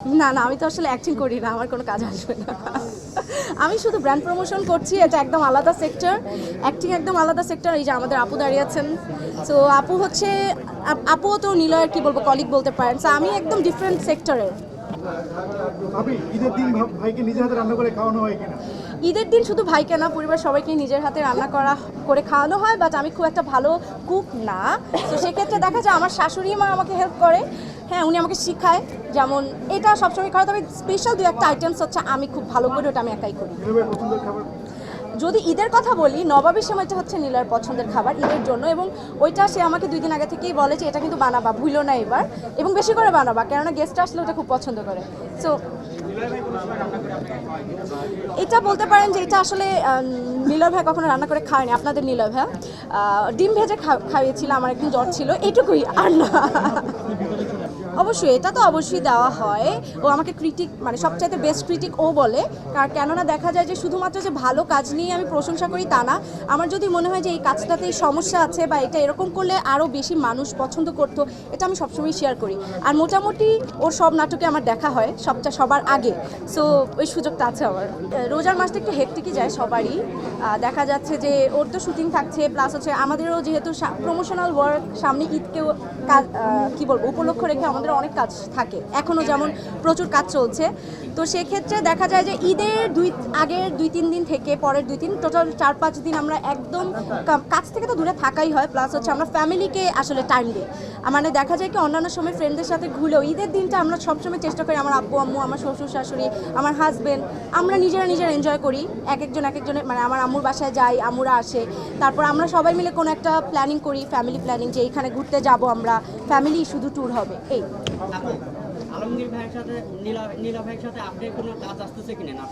না না আমি তো আসলে অ্যাক্টিং করি না আমার কোনো কাজ আসবে না। আমি শুধু ব্র্যান্ড প্রমোশন করছি এটা একদম আলাদা সেক্টর অ্যাক্টিং একদম আলাদা সেক্টর এই যে আমাদের আপু দাঁড়িয়ে আছেন। তো আপু হচ্ছে আপ- আপুও তো নিলয়ের কি বলব কলিগ বলতে পারেন। তো আমি একদম ডিফারেন্ট সেক্টরের ঈদের দিন ভাইকে নিজে হাতে রান্না করে খাওয়ানো হয় কিনা? ঈদের দিন শুধু ভাইকে না পরিবার সবাইকে নিজের হাতে রান্না করা করে খাওয়ানো হয় বাট আমি খুব একটা ভালো কুক না। তো সেক্ষেত্রে দেখা যায় আমার শাশুড়ি মা আমাকে হেল্প করে। হ্যাঁ উনি আমাকে শেখায়। যেমন এটা সবসময় খাওয়া তবে স্পেশাল দু একটা আইটেমস হচ্ছে আমি খুব ভালো করি ওটা আমি একাই করি। যদি ঈদের কথা বলি নবাবের সময়টা হচ্ছে নীলয়ের পছন্দের খাবার ঈদের জন্য এবং ওইটা সে আমাকে দুই দিন আগে থেকেই বলে যে এটা কিন্তু বানাবা ভুলো না এবার। এবং বেশি করে বানাবা কেননা গেস্ট আসলে ওটা খুব পছন্দ করে। সো এটা বলতে পারেন যে এটা আসলে নীলয় ভাই কখনো রান্না করে খায়নি আপনাদের নীলয় ভাই। ডিম ভেজে খাইয়েছিল আমার একদিন জ্বর ছিল এটুকুই আর না। অবশ্যই, এটা তো অবশ্যই দেওয়া হয়। ও আমাকে ক্রিটিক মানে সবচাইতে বেস্ট ক্রিটিক ও বলে। কারণ কেননা দেখা যায় যে শুধুমাত্র যে ভালো কাজ নিয়ে আমি প্রশংসা করি তা না, আমার যদি মনে হয় যে এই কাজটাতে সমস্যা আছে বা এটা এরকম করলে আরও বেশি মানুষ পছন্দ করতো, এটা আমি সবসময় শেয়ার করি। আর মোটামুটি ওর সব নাটকে আমার দেখা হয়, সবটা সবার আগে। সো ওই সুযোগটা আছে আমার। রোজার মাসটা একটু হেক্টিকই যায় সবারই। দেখা যাচ্ছে যে ওর তো শুটিং থাকছে প্লাস হচ্ছে আমাদেরও যেহেতু প্রমোশনাল ওয়ার্ক সামনে ঈদকেও কি বলব, উপলক্ষ রেখে আমাদের অনেক কাজ থাকে। এখনও যেমন প্রচুর কাজ চলছে। তো সেক্ষেত্রে দেখা যায় যে ঈদের দুই, আগের দুই, তিন দিন থেকে পরের দুই তিন টোটাল চার, পাঁচ দিন আমরা একদম কাজ থেকে তো দূরে থাকাই হয়। প্লাস হচ্ছে আমরা ফ্যামিলিকে আসলে টাইম দিই। মানে দেখা যায় কি অন্যান্য সময় ফ্রেন্ডদের সাথে ঘুরেও ঈদের দিনটা আমরা সবসময় চেষ্টা করি আমার আব্বু, আম্মু, আমার শ্বশুর, শাশুড়ি, আমার হাজবেন্ড আমরা নিজেরা নিজেরা এনজয় করি। এক একজন, এক একজনের মানে আমার আম্মুর বাসায় যাই, আম্মুরা আসে। তারপর আমরা সবাই মিলে কোনো একটা প্ল্যানিং করি ফ্যামিলি প্ল্যানিং যে এইখানে ঘুরতে যাব আমরা। ফ্যামিলি শুধু ট্যুর হবে, এই। আলমগীর ভাইয়ের সাথে নীলা নীলা ভাইয়ের সাথে আপনি কোনো কাজ আসতেছে কিনা?